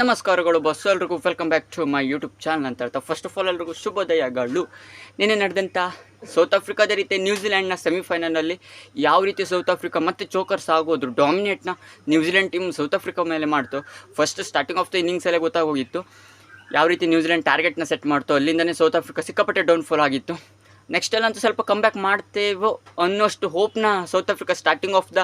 ನಮಸ್ಕಾರಗಳು ಬಸ್ ಎಲ್ರಿಗೂ welcome back to my YouTube channel ಅಂತ ಹೇಳ್ತಾ. ಫಸ್ಟ್ ಆಫ್ ಆಲ್ ಎಲ್ರಿಗೂ ಶುಭೋದಯಗಳು. ನಿನ್ನೆ ನಡೆದಂಥ ಸೌತ್ ಆಫ್ರಿಕಾದ ರೀತಿ ನ್ಯೂಜಿಲೆಂಡ್ನ ಸೆಮಿಫೈನಲಲ್ಲಿ ಯಾವ ರೀತಿ ಸೌತ್ ಆಫ್ರಿಕಾ ಮತ್ತು ಚೋಕರ್ಸ್ ಆಗೋದು ಡಾಮಿನೇಟ್ನ New Zealand team South Africa ಮೇಲೆ ಮಾಡ್ತು. ಫಸ್ಟ್ ಸ್ಟಾರ್ಟಿಂಗ್ ಆಫ್ ದ ಇನ್ನಿಂಗ್ಸಲ್ಲೇ ಗೊತ್ತಾಗೋಗಿತ್ತು. ಯಾವ ರೀತಿ ನ್ಯೂಜಿಲೆಂಡ್ ಟಾರ್ಗೆಟ್ನ ಸೆಟ್ ಮಾಡ್ತು, ಅಲ್ಲಿಂದನೇ ಸೌತ್ ಆಫ್ರಿಕಾ ಸಿಕ್ಕಾಪಟ್ಟೆ ಡೌನ್ಫಾಲ್ ಆಗಿತ್ತು. ನೆಕ್ಸ್ಟ್ ಎಲ್ಲ ಸ್ವಲ್ಪ ಸ್ವಲ್ಪ ಕಮ್ಬ್ಯಾಕ್ ಮಾಡ್ತೇವೋ ಅನ್ನೋಷ್ಟು ಹೋಪ್ನ South Africa starting of the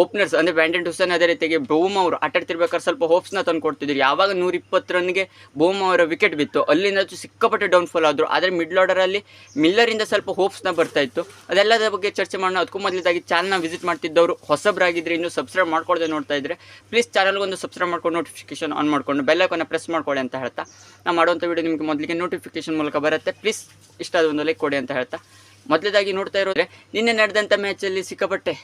openers ಅಂದರೆ ಬ್ಯಾಂಡೆಂಟ್ ಹುಸೇನ್ ಅದೇ ರೀತಿಗೆ ಬೋಮ್ ಅವರು ಆಟಾಡ್ತಿರ್ಬೇಕಾದ್ರೆ ಸ್ವಲ್ಪ ಹೋಪ್ಸ್ನ ತಂದು ಕೊಡ್ತಿದ್ರು. ಯಾವಾಗ ನೂರ ಇಪ್ಪತ್ತು ರನ್ಗೆ ಬೋಮ್ ಅವರ ವಿಕೆಟ್ ಬಿತ್ತು, ಅಲ್ಲಿಂದ ಸಿಕ್ಕಾಪಟ್ಟೆ ಡೌನ್ಫಾಲ್ ಆದರು. ಆದರೆ ಮಿಡ್ಲ್ ಆರ್ಡರಲ್ಲಿ ಮಿಲ್ಲರಿಂದ ಸ್ವಲ್ಪ ಹೋಪ್ಸ್ನ ಬರ್ತಾ ಇತ್ತು. ಅದೆಲ್ಲದರ ಬಗ್ಗೆ ಚರ್ಚೆ ಮಾಡೋಣ. ಅದಕ್ಕೂ ಮೊದಲದಾಗಿ ಚಾನಲ್ನ ವಿಸಿಟ್ ಮಾಡ್ತಿದ್ದವರು ಹೊಸಬ್ರಾಗಿದ್ದರೆ ಇನ್ನೂ ಸಬ್ಸ್ಕ್ರೈಬ್ ಮಾಡ್ಕೊಳ್ಳದೆ ನೋಡ್ತಾ ಇದ್ದರೆ ಪ್ಲೀಸ್ ಚಾನಲ್ಗೊಂದು ಸಬ್ಸ್ಕ್ರೈಬ್ ಮಾಡ್ಕೊಂಡು ನೋಟಿಫಿಕೇಶನ್ ಆನ್ ಮಾಡ್ಕೊಂಡು ಬೆಲ್ಲೈಕನ್ನ ಪ್ರೆಸ್ ಮಾಡ್ಕೊಳ್ಳಿ ಅಂತ ಹೇಳ್ತಾ. ನಾ ಮಾಡುವಂಥ ವಿಡಿಯೋ ನಿಮಗೆ ಮೊದಲಿಗೆ ನೋಟಿಫಿಕೇಶನ್ ಮೂಲಕ ಬರುತ್ತೆ. ಪ್ಲೀಸ್ ಇಷ್ಟ ಒಂದು ಲೈಕ್ ಕೊಡಿ ಅಂತ ಹೇಳ್ತಾ. ಮೊದಲೇದಾಗಿ ನೋಡ್ತಾ ಇರೋದ್ರೆ, ನಿನ್ನೆ ನಡೆದಂಥ ಮ್ಯಾಚಲ್ಲಿ ಸಿಕ್ಕಾಪಟ್ಟೆ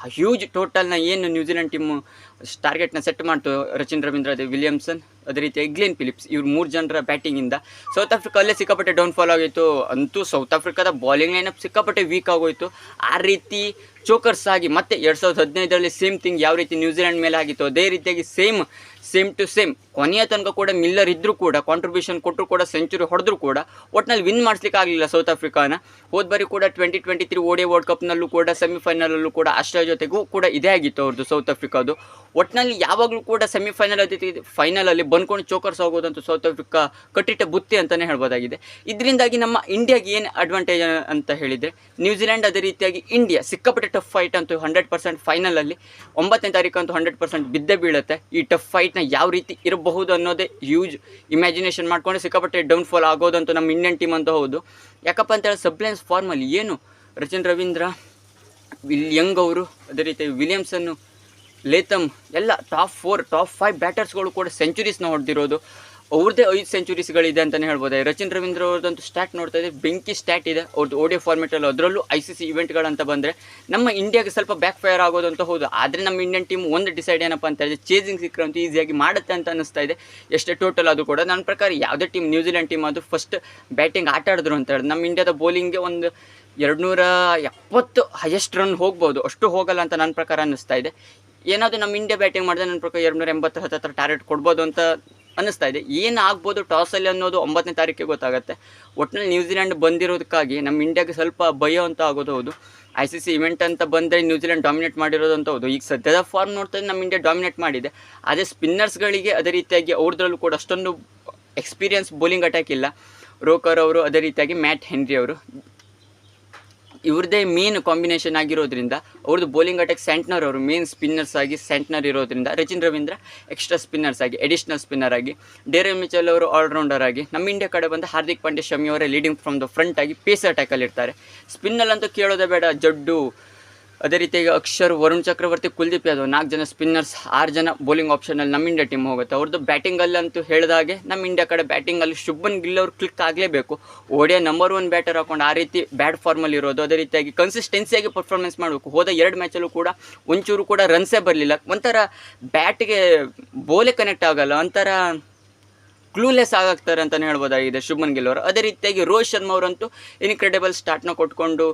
ಹ್ಯೂಜ್ ಟೋಟಲ್ನ ಏನು ನ್ಯೂಜಿಲೆಂಡ್ ಟೀಮು ಟಾರ್ಗೆಟ್ನ ಸೆಟ್ ಮಾಡ್ತು ರಚಿನ್ ರವೀಂದ್ರ ವಿಲಿಯಮ್ಸನ್ ಅದೇ ರೀತಿ ಎಗ್ಲೇನ್ ಫಿಲಿಪ್ಸ್ ಇವ್ರು ಮೂರು ಜನರ ಬ್ಯಾಟಿಂಗಿಂದ ಸೌತ್ ಆಫ್ರಿಕಾ ಅಲ್ಲೇ ಸಿಕ್ಕಾಪಟ್ಟೆ ಡೌನ್ಫಾಲ್ ಆಗೋಯಿತು ಅಂತೂ ಸೌತ್ ಆಫ್ರಿಕಾದ ಬಾಲಿಂಗ್ ಲೈನಪ್ ಸಿಕ್ಕಾಪಟ್ಟೆ ವೀಕ್ ಆಗೋಯ್ತು. ಆ ರೀತಿ ಚೋಕರ್ಸ್ ಆಗಿ ಮತ್ತೆ ಎರಡು ಸಾವಿರದ ಹದಿನೈದರಲ್ಲಿ ಸೇಮ್ ಥಿಂಗ್ ಯಾವ ರೀತಿ ನ್ಯೂಜಿಲೆಂಡ್ ಮೇಲೆ ಆಗಿತ್ತು, ಅದೇ ರೀತಿಯಾಗಿ ಸೇಮ್ ಸೇಮ್ ಟು ಸೇಮ್ ಕೊನೆಯ ತನಕ ಕೂಡ ಮಿಲ್ಲರ್ ಇದ್ದರೂ ಕೂಡ ಕಾಂಟ್ರಿಬ್ಯೂಷನ್ ಕೊಟ್ಟರು ಕೂಡ ಸೆಂಚುರಿ ಹೊಡೆದ್ರು ಕೂಡ, ಒಟ್ನಲ್ಲಿ ವಿನ್ ಮಾಡಿಸ್ಲಿಕ್ಕೆ ಆಗಲಿಲ್ಲ ಸೌತ್ ಆಫ್ರಿಕಾನ ಹೋದ ಬಾರಿ ಕೂಡ twenty twenty three ODI world ಕಪ್ನಲ್ಲೂ ಕೂಡ ಸೆಮಿಫೈನಲಲ್ಲೂ ಕೂಡ ಅಷ್ಟರ ಜೊತೆಗೂ ಕೂಡ ಇದೇ ಆಗಿತ್ತು ಅವ್ರದ್ದು ಸೌತ್ ಆಫ್ರಿಕಾದು ಒಟ್ಟಿನಲ್ಲಿ ಯಾವಾಗಲೂ ಕೂಡ ಸೆಮಿಫೈನಲ್ ಅದೇ ಫೈನಲಲ್ಲಿ ಬಂದ್ಕೊಂಡು ಚೋಕರ್ಸ್ ಆಗೋದಂತೂ ಸೌತ್ ಆಫ್ರಿಕಾ ಕಟ್ಟಿಟ್ಟ ಬುತ್ತಿ ಅಂತಲೇ ಹೇಳ್ಬೋದಾಗಿದೆ. ಇದರಿಂದಾಗಿ ನಮ್ಮ ಇಂಡಿಯಾಗೆ ಏನು ಅಡ್ವಾಂಟೇಜ್ ಅಂತ ಹೇಳಿದರೆ ನ್ಯೂಜಿಲೆಂಡ್ ಅದೇ ರೀತಿಯಾಗಿ ಇಂಡಿಯಾ ಸಿಕ್ಕಾಪಟ್ಟೆ ಟಫ್ ಫೈಟ್ ಅಂತೂ ಹಂಡ್ರೆಡ್ ಪರ್ಸೆಂಟ್ ಫೈನಲಲ್ಲಿ ಒಂಬತ್ತನೇ ತಾರೀಕು ಅಂತೂ ಹಂಡ್ರೆಡ್ ಪರ್ಸೆಂಟ್ ಬಿದ್ದೇ ಬೀಳುತ್ತೆ. ಈ ಟಫ್ ಫೈಟ್ನ ಯಾವ ರೀತಿ ಇರಬಹುದು ಅನ್ನೋದೇ ಯೂಜ್ ಇಮ್ಯಾಜಿನೇಷನ್ ಮಾಡ್ಕೊಂಡು ಸಿಕ್ಕಾಪಟ್ಟೆ ಡೌನ್ಫಾಲ್ ಅಂತ ನಮ್ಮ ಇಂಡಿಯನ್ ಟೀಮ್ ಅಂತ ಹೌದು. ಯಾಕಪ್ಪ ಅಂತೇಳಿ ಸಬ್ಲೈನ್ಸ್ ಫಾರ್ಮಲ್ಲಿ ಏನು ರಚಿನ್ ರವೀಂದ್ರ, ವಿಲ್ ಯಂಗ್ ಅವರು, ಅದೇ ರೀತಿ ವಿಲಿಯಮ್ಸನ್ನು ಲೇತಮ್ ಎಲ್ಲ ಟಾಪ್ ಫೋರ್ ಟಾಪ್ ಫೈವ್ ಬ್ಯಾಟರ್ಸ್ಗಳು ಕೂಡ ಸೆಂಚುರೀಸ್ನ ಹೊಡೆದಿರೋದು. ಅವ್ರದ್ದೇ ಐದು ಸೆಂಚುರೀಸ್ಗಳಿದೆ ಅಂತಲೇ ಹೇಳ್ಬೋದು? ರಚಿನ್ ರವೀಂದ್ರ ಅವ್ರದ್ದಂತೂ ಸ್ಟ್ಯಾಟ್ ನೋಡ್ತಾ ಇದ್ದೆ ಬೆಂಕಿ ಸ್ಟ್ಯಾಟ್ ಇದೆ. ಅವ್ರದ್ದು ಓಡಿಯೋ ಫಾರ್ಮೆಟಲ್ಲಿ ಅದರಲ್ಲೂ ಐ ಸಿ ಸಿ ಇವೆಂಟ್ಗಳಂತ ಬಂದರೆ ನಮ್ಮ ಇಂಡಿಯಾಗೆ ಸ್ವಲ್ಪ ಬ್ಯಾಕ್ ಫೈರ್ ಆಗೋದು ಅಂತ ಹೌದು. ಆದರೆ ನಮ್ಮ ಇಂಡಿಯನ್ ಟೀಮ್ ಒಂದು ಡಿಸೈಡ್ ಏನಪ್ಪ ಅಂತ ಹೇಳಿದ್ರೆ ಚೇಸಿಂಗ್ ಸಿಕ್ಕರಂತೂ ಈಸಿಯಾಗಿ ಮಾಡುತ್ತೆ ಅಂತ ಅನ್ನಿಸ್ತಾ ಇದೆ. ಎಷ್ಟೇ ಟೋಟಲ್ ಅದು ಕೂಡ ನನ್ನ ಪ್ರಕಾರ ಯಾವುದೇ ಟೀಮ್ ನ್ಯೂಜಿಲೆಂಡ್ ಟೀಮ್ ಅದು ಫಸ್ಟ್ ಬ್ಯಾಟಿಂಗ್ ಆಟ ಆಡಿದ್ರು ಅಂತ ಹೇಳಿದ್ರೆ ನಮ್ಮ ಇಂಡಿಯಾದ ಬೌಲಿಂಗ್ಗೆ ಒಂದು ಎರಡು ನೂರ ಎಪ್ಪತ್ತು ಹೈಯೆಸ್ಟ್ ರನ್ ಹೋಗ್ಬೋದು. ಅಷ್ಟು ಹೋಗಲ್ಲ ಅಂತ ನನ್ನ ಪ್ರಕಾರ ಅನ್ನಿಸ್ತಾ ಇದೆ. ಏನಾದರೂ ನಮ್ಮ ಇಂಡಿಯಾ ಬ್ಯಾಟಿಂಗ್ ಮಾಡಿದ್ರೆ ನನ್ನ ಪ್ರಕಾರ ಎರಡು ನೂರ ಎಂಬತ್ತು ಹತ್ತತ್ರ ಟಾರ್ಗೆಟ್ ಕೊಡ್ಬೋದು ಅಂತ ಅನ್ನಿಸ್ತಾ ಇದೆ. ಏನು ಆಗ್ಬೋದು ಟಾಸಲ್ಲಿ ಅನ್ನೋದು ಒಂಬತ್ತನೇ ತಾರೀಕಿಗೆ ಗೊತ್ತಾಗುತ್ತೆ. ಒಟ್ಟಿನಲ್ಲಿ ನ್ಯೂಜಿಲೆಂಡ್ ಬಂದಿರೋದಕ್ಕಾಗಿ ನಮ್ಮ ಇಂಡಿಯಾಗೆ ಸ್ವಲ್ಪ ಭಯ ಅಂತ ಆಗೋದು ಹೌದು. ಐ ಸಿ ಸಿ ಇವೆಂಟ್ ಅಂತ ಬಂದರೆ ನ್ಯೂಜಿಲೆಂಡ್ ಡಾಮಿನೇಟ್ ಮಾಡಿರೋದು ಅಂತ ಹೌದು. ಈಗ ಸದ್ಯದ ಫಾರ್ಮ್ ನೋಡ್ತಾ ನಮ್ಮ ಇಂಡಿಯಾ ಡಾಮಿನೇಟ್ ಮಾಡಿದೆ. ಅದೇ ಸ್ಪಿನ್ನರ್ಸ್ಗಳಿಗೆ ಅದೇ ರೀತಿಯಾಗಿ ಅವ್ರದ್ರಲ್ಲೂ ಕೂಡ ಅಷ್ಟೊಂದು ಎಕ್ಸ್ಪೀರಿಯನ್ಸ್ ಬೌಲಿಂಗ್ ಅಟ್ಯಾಕ್ ಇಲ್ಲ. ರೋಕರ್ ಅವರು ಅದೇ ರೀತಿಯಾಗಿ ಮ್ಯಾಟ್ ಹೆನ್ರಿ ಅವರು. ಇವ್ರದ್ದೇ ಮೇನ್ ಕಾಂಬಿನೇಷನ್ ಆಗಿರೋದ್ರಿಂದ ಅವ್ರದ್ದು ಬೌಲಿಂಗ್ ಅಟ್ಯಾಕ್ ಸೆಂಟ್ನರ್ ಅವರು ಮೇನ್ ಸ್ಪಿನ್ನರ್ಸ್ ಆಗಿ ಸೆಂಟ್ನರ್ ಇರೋದ್ರಿಂದ, ರಚಿನ್ ರವೀಂದ್ರ ಎಕ್ಸ್ಟ್ರಾ ಸ್ಪಿನ್ನರ್ಸ್ ಆಗಿ ಎಡಿಷನಲ್ ಸ್ಪಿನ್ನರ್ ಆಗಿ ಡೇರೆ ಮಿಚಲ್ ಅವರು ಆಲ್ರೌಂಡರ್ ಆಗಿ, ನಮ್ಮ ಇಂಡಿಯಾ ಕಡೆ ಬಂದು ಹಾರ್ದಿಕ್ ಪಾಂಡ್ಯ ಶಮಿ ಅವರೇ ಲೀಡಿಂಗ್ ಫ್ರಮ್ ದ ಫ್ರಂಟ್ ಆಗಿ ಪೇಸ್ ಅಟ್ಯಾಕಲ್ಲಿ ಇರ್ತಾರೆ ಸ್ಪಿನ್ನಲ್ಲಂತೂ ಕೇಳೋದೇ ಬೇಡ, ಜಡ್ಡು ಅದೇ ರೀತಿಯಾಗಿ ಅಕ್ಷರ್, ವರುಣ್ ಚಕ್ರವರ್ತಿ, ಕುಲ್ದೀಪ್ ಯಾದವ್ ನಾಲ್ಕು ಜನ ಸ್ಪಿನ್ನರ್ಸ್ ಆರು ಜನ ಬೌಲಿಂಗ್ ಆಪ್ಷನಲ್ಲಿ ನಮ್ಮ ಇಂಡಿಯಾ ಟೀಮ್ ಹೋಗುತ್ತೆ. ಅವ್ರದ್ದು ಬ್ಯಾಟಿಂಗಲ್ಲಂತೂ ಹೇಳಿದಾಗೆ ನಮ್ಮ ಇಂಡಿಯಾ ಕಡೆ ಬ್ಯಾಟಿಂಗಲ್ಲಿ ಶುಭನ್ ಗಿಲ್ ಅವ್ರು ಕ್ಲಿಕ್ ಆಗಲೇಬೇಕು. ಓಡಿಯಾ ನಂಬರ್ ಒನ್ ಬ್ಯಾಟರ್ ಹಾಕೊಂಡು ಆ ರೀತಿ ಬ್ಯಾಟ್ ಫಾರ್ಮಲ್ಲಿ ಇರೋದು. ಅದೇ ರೀತಿಯಾಗಿ ಕನ್ಸಿಸ್ಟೆನ್ಸಿಯಾಗಿ ಪರ್ಫಾರ್ಮೆನ್ಸ್ ಮಾಡಬೇಕು. ಹೋದ ಎರಡು ಮ್ಯಾಚಲ್ಲೂ ಕೂಡ ಒಂಚೂರು ಕೂಡ ರನ್ಸೇ ಬರಲಿಲ್ಲ. ಒಂಥರ ಬ್ಯಾಟ್ಗೆ ಬೋಲೆ ಕನೆಕ್ಟ್ ಆಗಲ್ಲ. ಒಂಥರ ಕ್ಲೂಲೆಸ್ ಆಗ್ತಾರೆ ಅಂತಲೇ ಹೇಳ್ಬೋದಾಗಿದೆ ಶುಭ್ಮನ್ ಗಿಲ್ ಅವರು. ಅದೇ ರೀತಿಯಾಗಿ ರೋಹಿತ್ ಶರ್ಮಾ ಅವರಂತೂ ಇನ್ಕ್ರೆಡಿಬಲ್ ಸ್ಟಾರ್ಟ್ನ ಕೊಟ್ಕೊಂಡು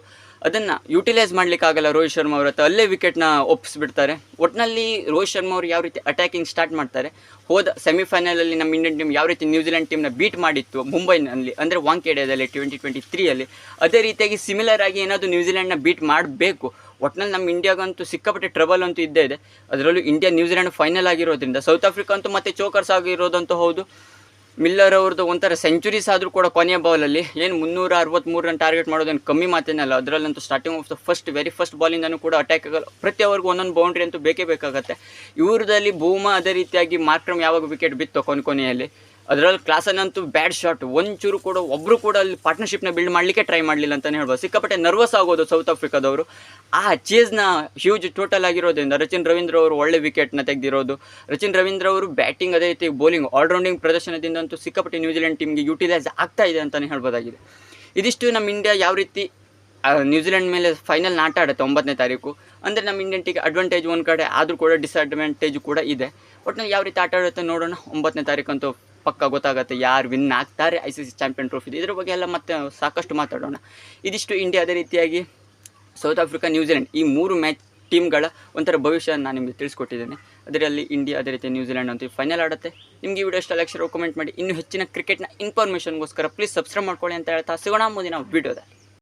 ಅದನ್ನು ಯುಟಿಲೈಸ್ ಮಾಡಲಿಕ್ಕಾಗಲ್ಲ ರೋಹಿತ್ ಶರ್ಮಾ ಅವ್ರ ಹತ್ರ. ಅಲ್ಲೇ ವಿಕೆಟ್ನ ಒಪ್ಪಿಸ್ಬಿಡ್ತಾರೆ ಒಟ್ಟಿನಲ್ಲಿ ರೋಹಿತ್ ಶರ್ಮಾ ಅವರು ಯಾವ ರೀತಿ ಅಟ್ಯಾಕಿಂಗ್ ಸ್ಟಾರ್ಟ್ ಮಾಡ್ತಾರೆ? ಹೋದ ಸೆಮಿಫೈನಲಲ್ಲಿ ನಮ್ಮ ಇಂಡಿಯನ್ ಟೀಮ್ ಯಾವ ರೀತಿ ನ್ಯೂಜಿಲೆಂಡ್ ಟೀಮ್ನ ಬೀಟ್ ಮಾಡಿತ್ತು ಮುಂಬೈನಲ್ಲಿ, ಅಂದರೆ ವಾಂಕೇಡಿಯಾದಲ್ಲಿ ಟ್ವೆಂಟಿ ಟ್ವೆಂಟಿ ತ್ರೀಯಲ್ಲಿ ಅದೇ ರೀತಿಯಾಗಿ ಸಿಮಿಲರ್ ಆಗಿ ಏನಾದರೂ ನ್ಯೂಜಿಲೆಂಡ್ನ ಬೀಟ್ ಮಾಡಬೇಕು. ಒಟ್ಟಿನಲ್ಲಿ ನಮ್ಮ ಇಂಡಿಯಾಗಂತೂ ಸಿಕ್ಕಾಪಟ್ಟೆ ಟ್ರಬಲ್ ಅಂತೂ ಇದ್ದೇ ಇದೆ. ಅದರಲ್ಲೂ ಇಂಡಿಯಾ ನ್ಯೂಜಿಲೆಂಡ್ ಫೈನಲ್ ಆಗಿರೋದ್ರಿಂದ ಸೌತ್ ಆಫ್ರಿಕಾ ಅಂತೂ ಮತ್ತೆ ಚೋಕರ್ಸ್ ಆಗಿರೋದಂತೂ ಹೌದು. ಮಿಲ್ಲರ್ ಅವ್ರದ್ದು ಒಂಥರ ಸೆಂಚುರೀಸ್ ಆದರೂ ಕೂಡ ಕೊನೆಯ ಬಾಲಲ್ಲಿ ಏನು ಮುನ್ನೂರ ಅರವತ್ತ್ಮೂರು ರನ್ ಟಾರ್ಗೆಟ್ ಮಾಡೋದೇನು ಕಮ್ಮಿ ಮಾತೇನಲ್ಲ. ಅದರಲ್ಲಂತೂ starting of the first very first ಬಾಲಿಂದನೂ ಕೂಡ ಅಟ್ಯಾಕ್ ಆಗಲ್ಲ. ಪ್ರತಿಯೊಬ್ಬರಿಗೂ ಒಂದೊಂದು ಬೌಂಡ್ರಿ ಅಂತೂ ಬೇಕೇ ಬೇಕಾಗತ್ತೆ. ಇವ್ರದಲ್ಲಿ ಭೂಮ ಅದೇ ರೀತಿಯಾಗಿ ಮಾರ್ಕ್ರಮ್ ಯಾವಾಗ ವಿಕೆಟ್ ಬಿತ್ತು ಕೊನೆ ಕೊನೆಯಲ್ಲಿ? ಅದರಲ್ಲಿ ಕ್ಲಾಸನ್ನಂತೂ ಬ್ಯಾಡ್ ಶಾಟ್ ಒಂಚೂರು ಕೂಡ ಒಬ್ಬರು ಕೂಡ ಅಲ್ಲಿ ಪಾರ್ಟ್ನರ್ಶಿಪ್ನ ಬಿಲ್ಡ್ ಮಾಡಲಿಕ್ಕೆ ಟ್ರೈ ಮಾಡಲಿಲ್ಲ ಅಂತಲೇ ಹೇಳ್ಬೋದು. ಸಿಕ್ಕಾಪಟ್ಟೆ ನರ್ವಸ್ ಆಗೋದು ಸೌತ್ ಆಫ್ರಿಕಾದವರು ಆ ಚೇಸ್ನ ಹ್ಯೂಜ್ ಟೋಟಲ್ ಆಗಿರೋದ್ರಿಂದ ರಚಿನ್ ರವೀಂದ್ರ ಅವರು ಒಳ್ಳೆ ವಿಕೆಟ್ನ ತೆಗೆದಿರೋದು. ರಚಿನ್ ರವೀಂದ್ರ ಅವರು ಬ್ಯಾಟಿಂಗ್ ಅದೇ ರೀತಿ ಬೌಲಿಂಗ್ ಆಲ್ರೌಂಡಿಂಗ್ ಪ್ರದರ್ಶನದಿಂದಂತೂ ಸಿಕ್ಕಾಪಟ್ಟೆ ನ್ಯೂಜಿಲೆಂಡ್ ಟೀಮ್ಗೆ ಯುಟಿಲೈಸ್ ಆಗ್ತಾ ಇದೆ ಅಂತಲೇ ಹೇಳ್ಬೋದಾಗಿದೆ. ಇದಿಷ್ಟು ನಮ್ಮ ಇಂಡಿಯಾ ಯಾವ ರೀತಿ ನ್ಯೂಜಿಲೆಂಡ್ ಮೇಲೆ ಫೈನಲ್ ಆಟ ಆಡುತ್ತೆ ಒಂಬತ್ತನೇ ತಾರೀಕು. ಅಂದರೆ ನಮ್ಮ ಇಂಡಿಯನ್ ಟೀಗೆ ಅಡ್ವಾಂಟೇಜ್ ಒಂದು ಕಡೆ, ಆದರೂ ಕೂಡ ಡಿಸ್ಅಡ್ವಾಂಟೇಜ್ ಕೂಡ ಇದೆ. ಒಟ್ಟಿನಲ್ಲಿ ಯಾವ ರೀತಿ ಆಟ ಆಡುತ್ತೆ ನೋಡೋಣ. ಒಂಬತ್ತನೇ ತಾರೀಕಂತೂ ಪಕ್ಕ ಗೊತ್ತಾಗುತ್ತೆ ಯಾರು ವಿನ್ ಆಗ್ತಾರೆ I C C champion trophy ಇದ್ರ ಬಗ್ಗೆ ಎಲ್ಲ ಮತ್ತೆ ಸಾಕಷ್ಟು ಮಾತಾಡೋಣ. ಇದಿಷ್ಟು ಇಂಡಿಯಾ ಅದೇ ರೀತಿಯಾಗಿ ಸೌತ್ ಆಫ್ರಿಕಾ ನ್ಯೂಜಿಲೆಂಡ್ ಈ ಮೂರು ಮ್ಯಾಚ್ ಟೀಮ್ಗಳ ಒಂಥರ ಭವಿಷ್ಯ ನಾನು ನಿಮಗೆ ತಿಳಿಸ್ಕೊಟ್ಟಿದ್ದೇನೆ. ಅದರಲ್ಲಿ ಇಂಡಿಯಾ ಅದೇ ರೀತಿ ನ್ಯೂಜಿಲೆಂಡ್ ಅಂತ ಫೈನಲ್ ಆಡುತ್ತೆ. ನಿಮಗೆ ಈ ವಿಡಿಯೋ ಇಷ್ಟ ಕಮೆಂಟ್ ಮಾಡಿ. ಇನ್ನೂ ಹೆಚ್ಚಿನ ಕ್ರಿಕೆಟ್ನ ಇನ್ಫಾರ್ಮೇಷನ್ಗೋಸ್ಕರ ಪ್ಲೀಸ್ ಸಬ್ಸ್ಕ್ರೈಬ್ ಮಾಡ್ಕೊಳ್ಳಿ ಅಂತ ಹೇಳ್ತಾ ಸಿಗೋಣ. ಮುಂದಿನ ವಿಡಿಯೋದ